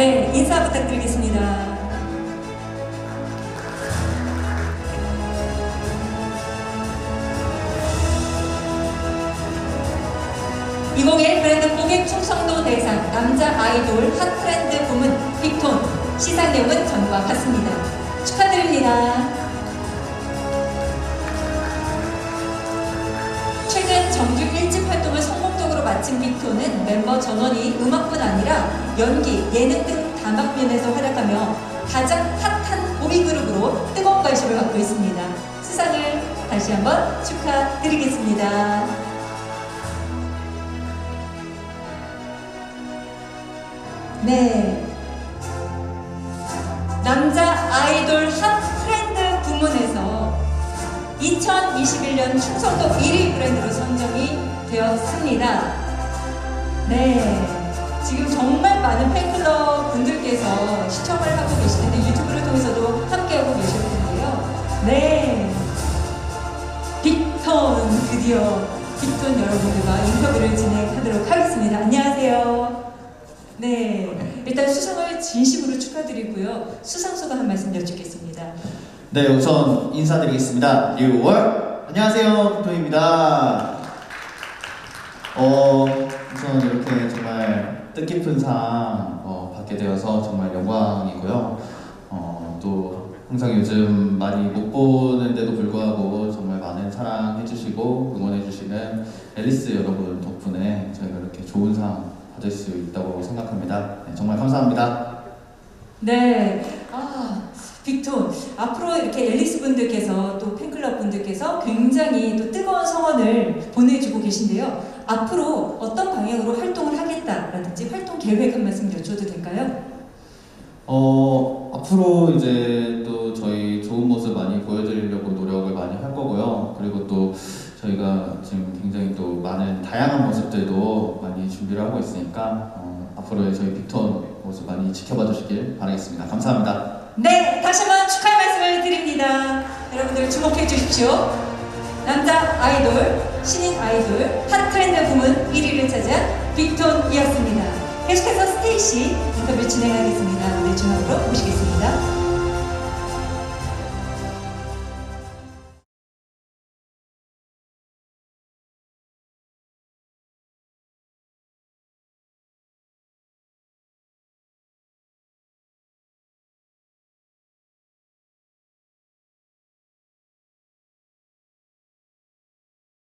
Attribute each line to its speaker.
Speaker 1: 네, 인사 부탁드리겠습니다. 이 곡의 브랜드 고객 충성도 대상 남자 아이돌 핫 트렌드 부문 빅톤 시상 내용은 전과 같습니다. 축하드립니다. 최근 정규 1집 활동을 성공적으로 마친 빅톤은 멤버 전원이 음악뿐 아니라 연기, 예능 등 다방면에서 활약하며 가장 핫한 보이 그룹으로 뜨거운 관심을 받고 있습니다. 수상을 다시 한번 축하드리겠습니다. 네. 남자 아이돌 2021년 충성도 1위 브랜드로 선정이 되었습니다. 네. 지금 정말 많은 팬클럽 분들께서 시청을 하고 계실 텐데 유튜브를 통해서도 함께하고 계실 텐데요. 네. 빅톤 드디어 빅톤 여러분들과 인터뷰를 진행하도록 하겠습니다. 안녕하세요. 네. 일단 수상을 진심으로 축하드리고요. 수상 소감 한 말씀 여쭙겠습니다.
Speaker 2: 네, 우선 인사드리겠습니다. 6월 안녕하세요, 빅톤입니다. 어, 우선 이렇게 정말 뜻깊은 상 어, 받게 되어서 정말 영광이고요. 어, 또 항상 요즘 많이 못 보는데도 불구하고 정말 많은 사랑해주시고 응원해주시는 앨리스 여러분 덕분에 저희가 이렇게 좋은 상 받을 수 있다고 생각합니다. 네, 정말 감사합니다.
Speaker 1: 네. 아, 빅톤. 앞으로 이렇게 앨리스 분들께서 또 팬클럽 분들께서 굉장히 또 뜨거운 성원을 보내주고 계신데요. 앞으로 어떤 방향으로 활동을 하겠다라든지 활동 계획 한 말씀 여쭤도 될까요?
Speaker 2: 어, 앞으로 이제 또 저희 좋은 모습 많이 보여드리려고 노력을 많이 할 거고요. 그리고 또 저희가 지금 굉장히 또 많은 다양한 모습들도 많이 준비를 하고 있으니까 어, 앞으로의 저희 빅톤 모습 많이 지켜봐 주시길 바라겠습니다. 감사합니다.
Speaker 1: 네, 다시 한번 축하의 말씀을 드립니다. 여러분들 주목해 주십시오. 남자 아이돌, 신인 아이돌, 핫 트렌드 부문 1위를 차지한 빅톤이었습니다. 계속해서 스테이시 인터뷰 진행하겠습니다. 우리 중앙으로 모시겠습니다.